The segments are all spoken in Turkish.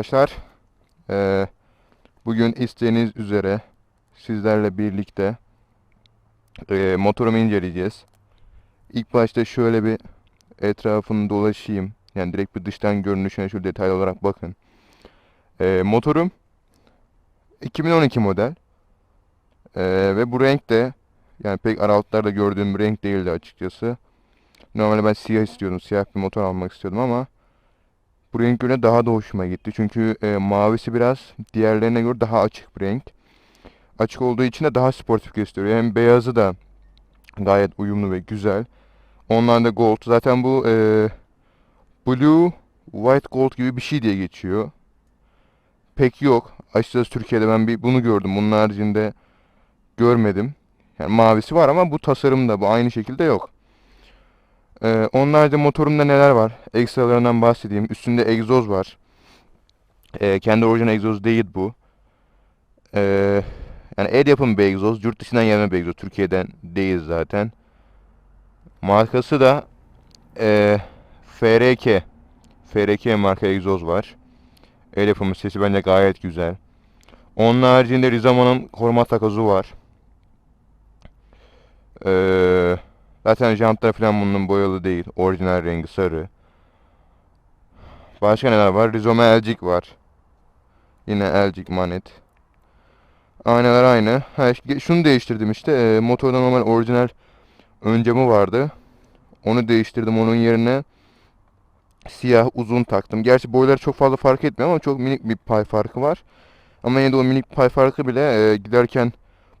arkadaşlar. Ee, bugün isteğiniz üzere sizlerle birlikte e, motorumu inceleyeceğiz. İlk başta şöyle bir etrafını dolaşayım. Yani direkt bir dıştan görünüşüne şu detaylı olarak bakın. Ee, motorum 2012 model. Ee, ve bu renk de yani pek aralıklarda gördüğüm bir renk değildi açıkçası. Normalde ben siyah istiyordum. Siyah bir motor almak istiyordum ama bu renk göre daha da hoşuma gitti. Çünkü e, mavisi biraz diğerlerine göre daha açık bir renk. Açık olduğu için de daha sportif gösteriyor. Hem beyazı da gayet uyumlu ve güzel. Onlar da gold. Zaten bu e, blue, white gold gibi bir şey diye geçiyor. Pek yok. Açıkçası Türkiye'de ben bir bunu gördüm. Bunun haricinde görmedim. Yani mavisi var ama bu tasarımda bu aynı şekilde yok. Ee, onun motorumda neler var? Ekstralarından bahsedeyim. Üstünde egzoz var. Ee, kendi orijinal egzoz değil bu. Ee, yani el yapımı bir egzoz. Yurt dışından gelme bir egzoz. Türkiye'den değil zaten. Markası da ee, FRK. FRK marka egzoz var. El yapımı sesi bence gayet güzel. Onun haricinde Rizama'nın koruma takozu var. Ee, zaten jantlar falan bunun boyalı değil. Orijinal rengi sarı. Başka neler var? Rizoma elcik var. Yine elcik manet. Aynalar aynı. Ha, şunu değiştirdim işte. Ee, motorda normal orijinal ön camı vardı. Onu değiştirdim. Onun yerine siyah uzun taktım. Gerçi boyları çok fazla fark etmiyor ama çok minik bir pay farkı var. Ama yine de o minik pay farkı bile e, giderken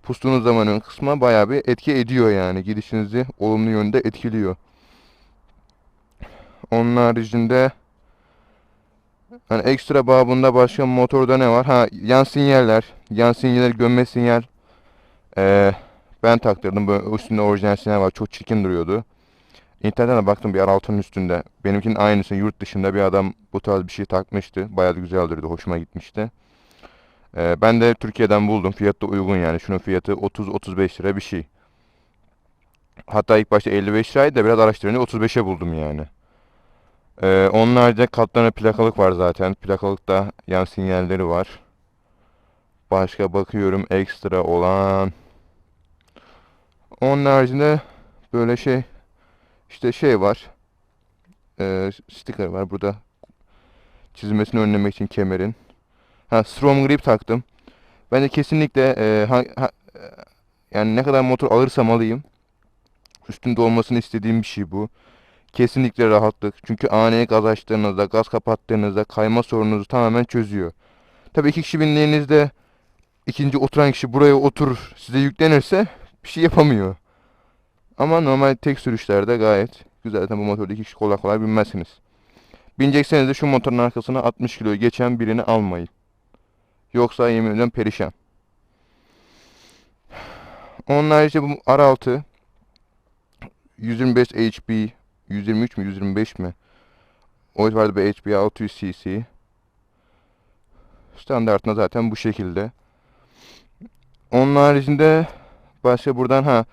pustuğunuz zaman ön kısma bayağı bir etki ediyor yani. Gidişinizi olumlu yönde etkiliyor. Onun haricinde hani ekstra babında başka motorda ne var? Ha yan sinyaller. Yan sinyaller gömme sinyal. Ee, ben taktırdım. Böyle üstünde orijinal sinyal var. Çok çirkin duruyordu. İnternetten baktım bir R6'nın üstünde. Benimkinin aynısı yurt dışında bir adam bu tarz bir şey takmıştı. Bayağı da güzel duruyordu. Hoşuma gitmişti. Ee, ben de Türkiye'den buldum. Fiyatı da uygun yani. Şunun fiyatı 30-35 lira bir şey. Hatta ilk başta 55 liraydı da biraz araştırınca 35'e buldum yani. Ee, onun katlarına plakalık var zaten. Plakalıkta yan sinyalleri var. Başka bakıyorum ekstra olan. Onun haricinde böyle şey işte şey var. Ee, sticker var burada. Çizilmesini önlemek için kemerin. Ha Strom grip taktım. Bence kesinlikle e, ha- ha- e, yani ne kadar motor alırsam alayım üstünde olmasını istediğim bir şey bu. Kesinlikle rahatlık. Çünkü ani gaz açtığınızda, gaz kapattığınızda kayma sorununuzu tamamen çözüyor. Tabii iki kişi bindiğinizde ikinci oturan kişi buraya oturur, size yüklenirse bir şey yapamıyor. Ama normal tek sürüşlerde gayet güzel. Zaten bu motorda iki kişi kolay kolay binmezsiniz. Binecekseniz de şu motorun arkasına 60 kiloyu geçen birini almayın. Yoksa yemin ediyorum perişan. Onun harici bu R6 125 HP 123 mi 125 mi? O vardı bir HP 600 cc. Standartına zaten bu şekilde. Onun haricinde başka buradan ha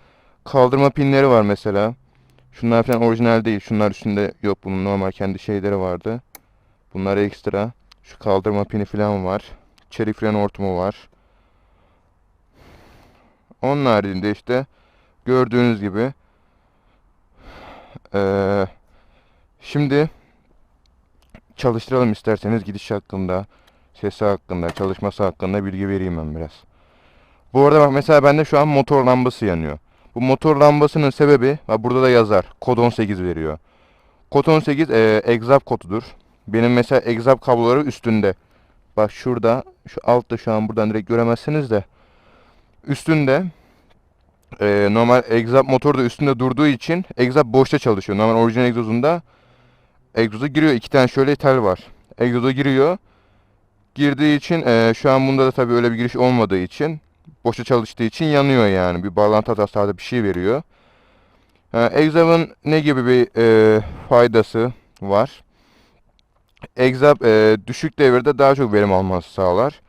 kaldırma pinleri var mesela. Şunlar falan orijinal değil. Şunlar üstünde yok. Bunun normal kendi şeyleri vardı. Bunlar ekstra. Şu kaldırma pini falan var. Çelik fren var. Onun haricinde işte gördüğünüz gibi eee, şimdi çalıştıralım isterseniz gidiş hakkında, sesi hakkında, çalışması hakkında bilgi vereyim ben biraz. Bu arada bak mesela bende şu an motor lambası yanıyor. Bu motor lambasının sebebi, bak burada da yazar, kod 18 veriyor. Kod 18 eee egzap kodudur. Benim mesela egzap kabloları üstünde. Bak şurada, şu altta şu an buradan direkt göremezsiniz de. Üstünde e, normal egzap motor da üstünde durduğu için egzap boşta çalışıyor. Normal orijinal egzozunda egzoza giriyor. iki tane şöyle tel var. Egzoza giriyor. Girdiği için e, şu an bunda da tabii öyle bir giriş olmadığı için boşta çalıştığı için yanıyor yani. Bir bağlantı hatası bir şey veriyor. Ha, egzap'ın ne gibi bir e, faydası var? Egzap e, düşük devirde daha çok verim alması sağlar.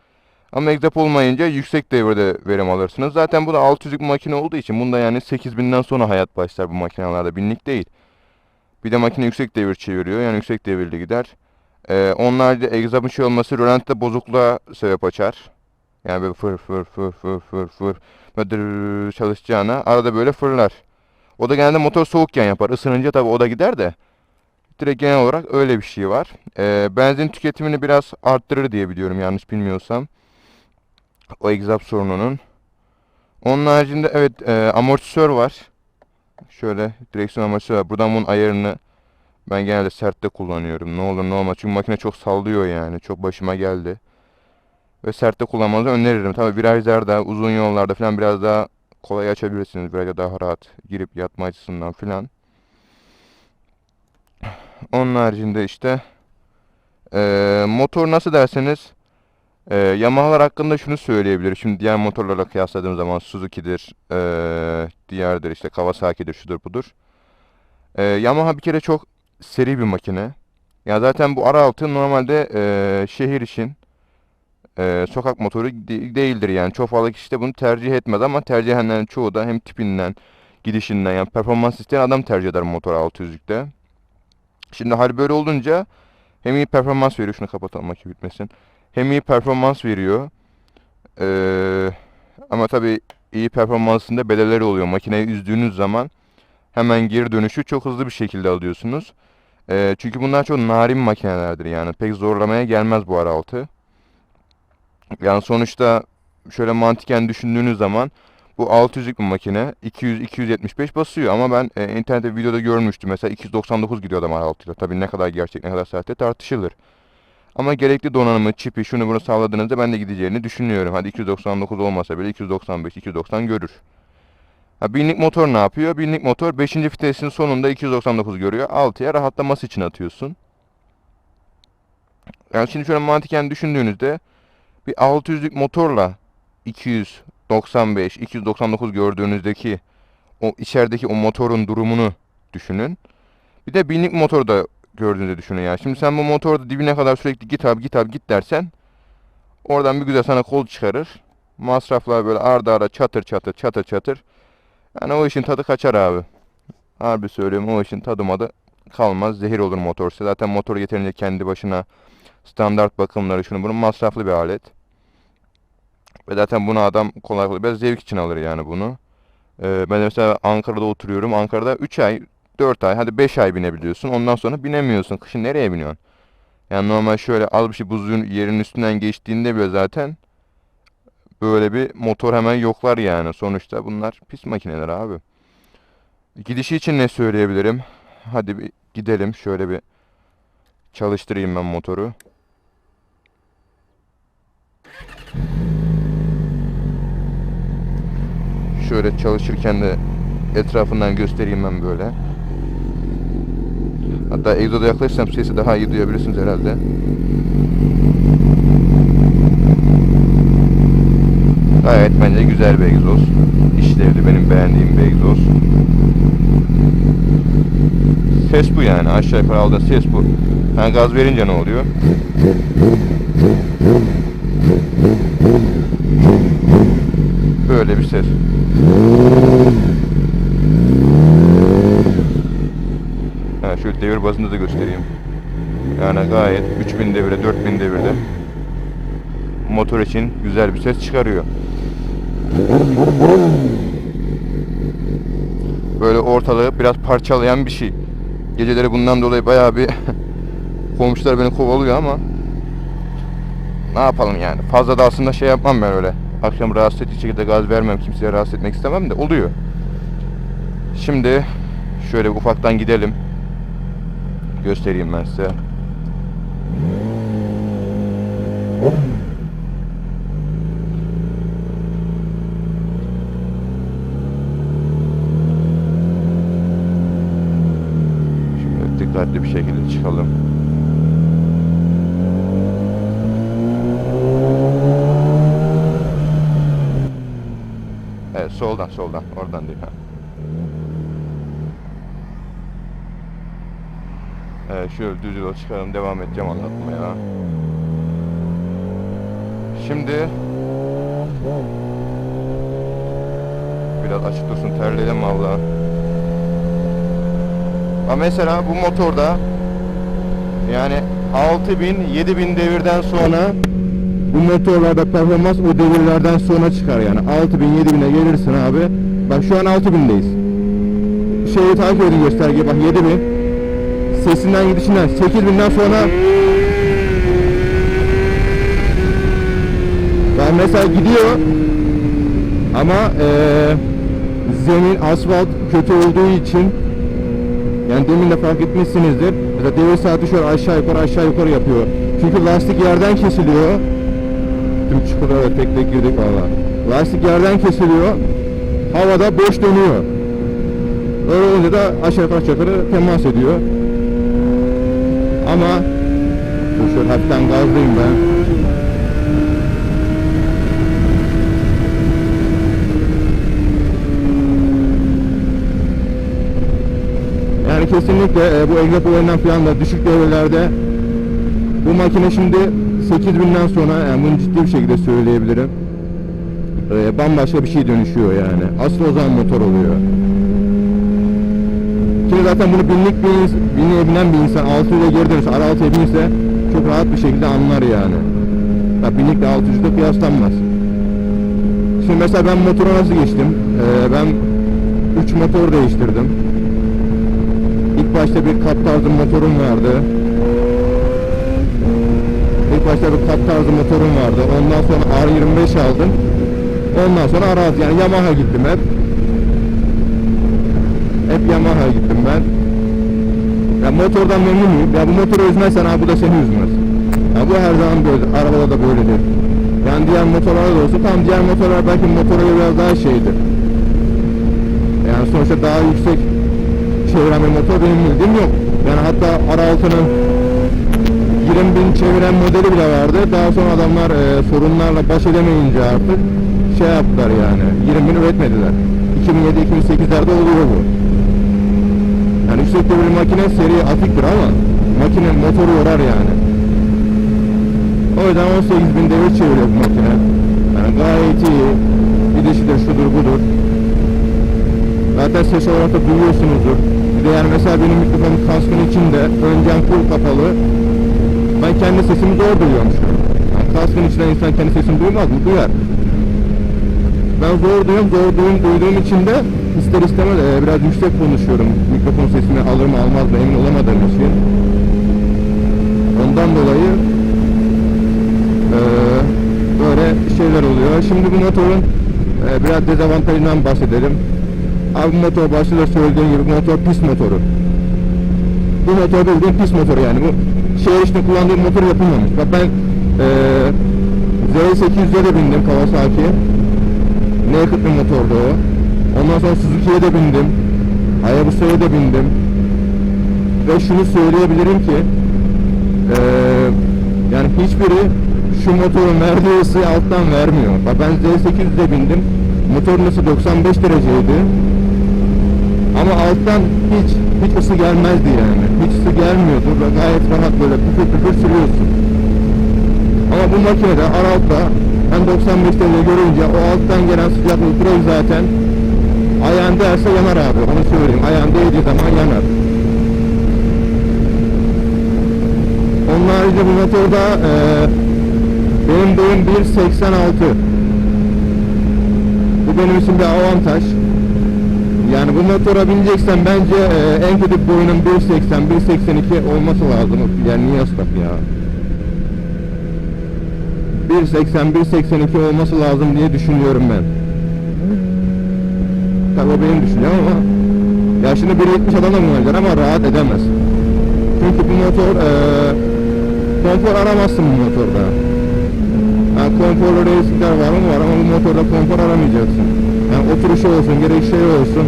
Ama egzap olmayınca yüksek devirde verim alırsınız. Zaten bu da 600'lük makine olduğu için bunda yani 8000'den sonra hayat başlar bu makinelerde. Binlik değil. Bir de makine yüksek devir çeviriyor. Yani yüksek devirli gider. Ee, onlar da egzabın şey olması rölantıda bozukluğa sebep açar. Yani böyle fır fır fır fır fır fır böyle çalışacağına arada böyle fırlar. O da genelde motor soğukken yapar. Isınınca tabii o da gider de. Direkt genel olarak öyle bir şey var. Ee, benzin tüketimini biraz arttırır diye biliyorum yanlış bilmiyorsam. O egzab sorununun. Onun haricinde evet e, amortisör var. Şöyle direksiyon amortisörü var. Buradan bunun ayarını ben genelde sertte kullanıyorum. Ne olur ne olmaz. Çünkü makine çok sallıyor yani. Çok başıma geldi. Ve sertte kullanmanızı öneririm. Tabii virajlarda, uzun yollarda falan biraz daha kolay açabilirsiniz. Biraz daha rahat girip yatma açısından falan. Onun haricinde işte eee, motor nasıl derseniz eee Yamaha'lar hakkında şunu söyleyebilirim. Şimdi diğer motorlarla kıyasladığım zaman Suzuki'dir, eee diğerdir işte Kawasaki'dir, şudur budur. Eee, Yamaha bir kere çok seri bir makine. Ya zaten bu R6 normalde eee, şehir için eee, sokak motoru de- değildir yani. Çok fazla kişi de bunu tercih etmez ama tercih edenlerin çoğu da hem tipinden, gidişinden yani performans isteyen adam tercih eder motor 600'lükte. Şimdi hal böyle olunca hem iyi performans veriyor. Şunu kapatalım makine bitmesin. Hem iyi performans veriyor. Eee, ama tabii iyi performansında bedelleri oluyor. Makineyi üzdüğünüz zaman hemen geri dönüşü çok hızlı bir şekilde alıyorsunuz. Eee, çünkü bunlar çok narin makinelerdir yani. Pek zorlamaya gelmez bu R6. Yani sonuçta şöyle mantıken düşündüğünüz zaman bu 600'lük bir makine 200-275 basıyor ama ben e, internette videoda görmüştüm. Mesela 299 gidiyor adam R6 ile. Tabii ne kadar gerçek ne kadar sahte tartışılır. Ama gerekli donanımı, çipi, şunu bunu sağladığınızda ben de gideceğini düşünüyorum. Hadi 299 olmasa bile 295, 290 görür. Ha, binlik motor ne yapıyor? Binlik motor 5. vitesin sonunda 299 görüyor. 6'ya rahatlaması için atıyorsun. Yani şimdi şöyle mantıken düşündüğünüzde bir 600'lük motorla 295, 299 gördüğünüzdeki o içerideki o motorun durumunu düşünün. Bir de binlik motoru da gördüğünüzde düşünün yani. Şimdi sen bu motorda dibine kadar sürekli git abi git abi git dersen oradan bir güzel sana kol çıkarır. Masraflar böyle arda arda çatır çatır çatır çatır. Yani o işin tadı kaçar abi. Harbi söylüyorum o işin tadı madı kalmaz. Zehir olur motor. Zaten motor yeterince kendi başına standart bakımları şunu bunun masraflı bir alet. Ve zaten bunu adam kolay kolay biraz zevk için alır yani bunu. Ee, ben mesela Ankara'da oturuyorum. Ankara'da 3 ay, 4 ay, hadi 5 ay binebiliyorsun. Ondan sonra binemiyorsun. Kışın nereye biniyorsun? Yani normal şöyle az bir şey buzun yerin üstünden geçtiğinde bile zaten böyle bir motor hemen yoklar yani. Sonuçta bunlar pis makineler abi. Gidişi için ne söyleyebilirim? Hadi bir gidelim. Şöyle bir çalıştırayım ben motoru. Şöyle çalışırken de etrafından göstereyim ben böyle. Hatta egzoda yaklaşırsam sesi daha iyi duyabilirsiniz herhalde. Gayet bence güzel bir egzoz. İşlevli benim beğendiğim bir egzoz. Ses bu yani aşağı yukarı aldığı ses bu. Ha, gaz verince ne oluyor? Ses. Ha, şöyle devir bazında da göstereyim. Yani gayet 3000 devire 4000 devirde motor için güzel bir ses çıkarıyor. Böyle ortalığı biraz parçalayan bir şey. Geceleri bundan dolayı bayağı bir komşular beni kovalıyor ama ne yapalım yani. Fazla da aslında şey yapmam ben öyle. Akşam rahatsız edici şekilde gaz vermem. Kimseye rahatsız etmek istemem de oluyor. Şimdi şöyle ufaktan gidelim. Göstereyim ben size. Şöyle dikkatli bir şekilde çıkalım. Evet soldan soldan oradan değil ha. Evet şöyle düz yola çıkalım devam edeceğim anlatmaya. Şimdi biraz açık dursun terleyelim valla. Mesela bu motorda yani 6000 7000 devirden sonra bu motorlarda performans o devirlerden sonra çıkar yani 6000 7000'e gelirsin abi. Bak şu an 6000'deyiz. Şeyi takip edin göstergeyi bak 7000. Sesinden gidişinden 8000'den sonra ben mesela gidiyor ama eee zemin asfalt kötü olduğu için yani demin de fark etmişsinizdir. Mesela devir saati şöyle aşağı yukarı aşağı yukarı yapıyor. Çünkü lastik yerden kesiliyor. Tüm çukurlara tek tek girdik valla. Lastik yerden kesiliyor. Havada boş dönüyor. Öyle olunca da aşağı yukarı temas ediyor. Ama şöyle hafiften gazlayayım ben. Yani kesinlikle e, bu egzoz olayından falan da düşük devirlerde bu makine şimdi 8000'den sonra yani bunu ciddi bir şekilde söyleyebilirim. E, bambaşka bir şey dönüşüyor yani. Asıl o zaman motor oluyor. Şimdi zaten bunu binlik bir binliğe binen bir insan 6 ile geri dönüşü ara 6'ya binirse çok rahat bir şekilde anlar yani. Ya binlikle 600'de kıyaslanmaz. Şimdi mesela ben motora nasıl geçtim? Ee, ben 3 motor değiştirdim. İlk başta bir kat tarzı motorum vardı. Başta bir kat tarzı motorum vardı. Ondan sonra R25 aldım. Ondan sonra arazi yani Yamaha gittim hep. Hep Yamaha gittim ben. Ya motordan memnunum. Ya bu motoru üzmezsen abi bu da seni üzmez. Ya bu her zaman böyle. Arabada da böyledir. Yani diğer motorlarda da olsa tam diğer motorlar belki motora göre biraz daha şeydir. Yani sonuçta daha yüksek çeviren motor benim bildiğim yok. Yani hatta R6'nın 20 bin çeviren modeli bile vardı. Daha sonra adamlar e, sorunlarla baş edemeyince artık şey yaptılar yani. 20 bin üretmediler. 2007-2008'lerde oluyor bu. Yani yüksek devirli makine seri atiktir ama makine motoru yorar yani. O yüzden 18 bin devir çeviriyor bu makine. Yani gayet iyi. Gidişidir şudur budur. Zaten ses olarak da duyuyorsunuzdur. Bir de yani mesela benim mikrofonum kaskın içinde öncen full kapalı. Ben kendi duyuyorum şu an. Yani kaskın içinden insan kendi sesini duymaz mı? Duyar. Ben zor duyuyorum, zor duyum, duyduğum için de ister istemez e, biraz yüksek konuşuyorum. Mikrofon sesini alır mı almaz mı emin olamadığım için. Ondan dolayı e, böyle şeyler oluyor. Şimdi bu motorun e, biraz dezavantajından bahsedelim. Abi motor başta da söylediğim gibi motor pis motoru. Bu motor bildiğin pis motor yani. Bu şehir içinde kullandığım motor yapılmamış. Bak ben e, Z800'e de bindim Kawasaki. Naked bir motordu o. Ondan sonra Suzuki'ye de bindim. Hayabusa'ya da bindim. Ve şunu söyleyebilirim ki eee, yani hiçbiri şu motorun verdiği ısıyı alttan vermiyor. Bak ben Z800'de bindim. Motorun ısı 95 dereceydi. Ama alttan hiç hiç ısı gelmezdi yani. Hiç gelmiyordu ve gayet rahat böyle püfür püfür sürüyorsun. Ama bu makinede Aralt'ta ben 95 derece görünce o alttan gelen sıcaklık direkt zaten ayağın değerse yanar abi onu söyleyeyim. Ayağın değdiği zaman yanar. Onun haricinde bu motorda eee benim boyum 1.86 Bu benim için bir avantaj. Bu motora bineceksen bence eee, en kötü boyunun 1.80 1.82 olması lazım. Yani niye ıslak ya? 1.80 1.82 olması lazım diye düşünüyorum ben. Tabii o benim düşüncem ama ya şimdi 1.70 adam da kullanacak ama rahat edemez. Çünkü bu motor eee konfor aramazsın bu motorda. Yani konforlu racingler var mı var ama bu motorda konfor aramayacaksın. Yani oturuşu olsun, gerek şey olsun.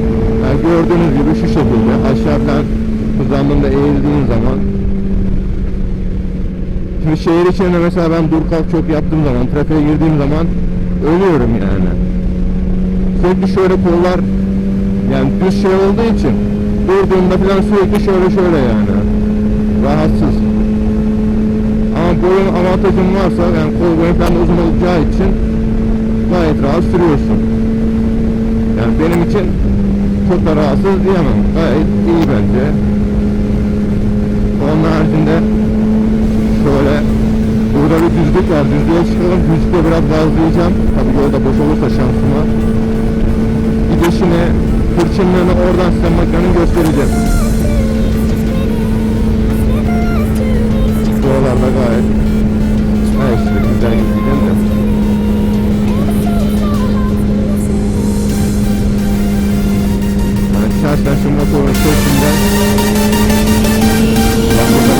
Yani gördüğünüz gibi şu şekilde aşağıdan hızlandığında eğildiğin zaman Şimdi şehir içinde mesela ben dur kalk çok yaptığım zaman, trafiğe girdiğim zaman ölüyorum yani. Sürekli şöyle kollar yani düz şey olduğu için durduğumda falan sürekli şöyle şöyle yani. Rahatsız. Ama boyun avantajın varsa yani kol boyun falan uzun olacağı için gayet rahat sürüyorsun. Yani benim için çok da rahatsız diyemem. Gayet iyi bence. Onun haricinde Şöyle burada bir düzlük var. Düzlüğe çıkalım. Düzlükte biraz gazlayacağım. Tabii yolda boş olursa şansıma. Gidişini, hırçınlığını oradan size makinenin göstereceğim. Buralarda gayet karşılaştırma sonrası içinde ben burada